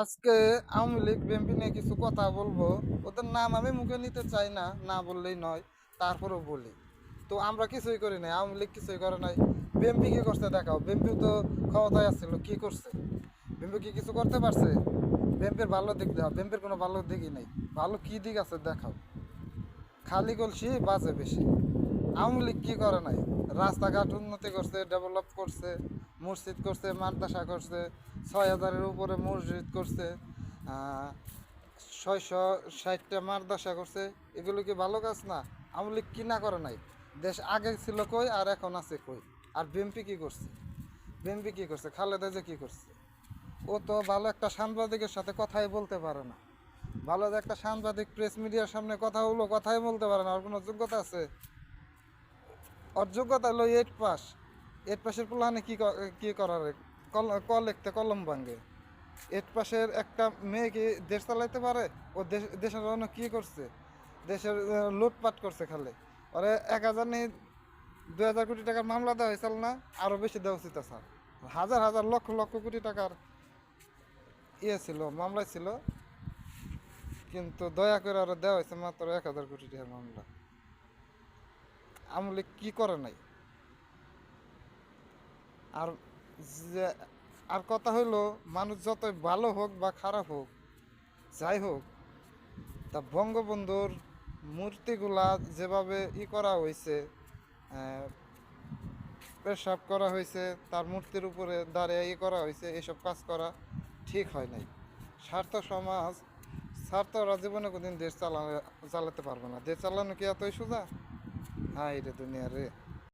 আজকে আওয়ামী লীগ, বিএনপি নিয়ে কিছু কথা বলব। ওদের নাম আমি মুখে নিতে চাই না না বললেই নয়, তারপরেও বলি। তো আমরা কিছুই করি নাই, আওয়ামী লীগ কিছুই করে নাই। বিএনপি কি করছে দেখাও বিএনপি তো ক্ষমতায় আসছিল কি করছে? বিএনপি কি কিছু করতে পারছে? বিএনপির ভালো দিক দেওয়া বিএনপির কোনো ভালো দিকই নেই। ভালো কী দিক আছে দেখাও। খালি কলসি বাজে বেশি। আওয়ামী লীগ কি করে নাই? রাস্তাঘাট উন্নতি করছে ডেভেলপ করছে, মসজিদ করছে, মাদ্রাসা করছে, ছয় হাজারের উপরে মসজিদ করছে ছয়শো ষাটটা মাদ্রাসা করছে, এগুলো কি ভালো কাজ না? আওয়ামী লীগ কি না করে নাই? দেশ আগে ছিল কই আর এখন আছে কই? আর বিএনপি কী করছে? বিএনপি কী করছে? খালেদা যে কী করছে? ও তো ভালো একটা সাংবাদিকের সাথে কথাই বলতে পারে না। ভালো একটা সাংবাদিক প্রেস মিডিয়ার সামনে কথা হলো কথাই বলতে পারে না, ওর কোনো যোগ্যতা আছে? ওর যোগ্যতা হলো পাস এইট পাসের প্লানে কি ক- করার? কল লিখতে কলম ভাঙ্গে এইট পাসের একটা মেয়ে কি দেশ চালাইতে পারে? ও দেশ দেশের জন্য কি করছে? দেশের লুটপাট করছে খালি। ওরে এক হাজার নেই দু হাজার কোটি টাকার মামলা দেওয়া হয়েছিল না? আরও বেশি দেওয়া উচিত স্যার হাজার হাজার, লক্ষ লক্ষ কোটি টাকার ইয়ে ছিল, মামলা ছিল। কিন্তু দয়া করে আরও দেওয়া হয়েছে মাত্র এক হাজার কোটি টাকার মামলা। আমলে কি করে নাই? আর যে, আর কথা হইল, মানুষ যতই ভালো হোক বা খারাপ হোক, যাই হোক, তা বঙ্গবন্ধুর মূর্তিগুলা যেভাবে ই করা হয়েছে পেশাব করা হয়েছে তার মূর্তির উপরে দাঁড়িয়ে ই করা হয়েছে এসব কাজ করা ঠিক হয় নাই। স্বার্থ সমাজ স্বার্থরা জীবনে কোনদিন দেশ চালানো, চালাতে পারবে না। দেশ চালানো কি এতই সোজা? ஆயிரத்தி தொண்ணூறு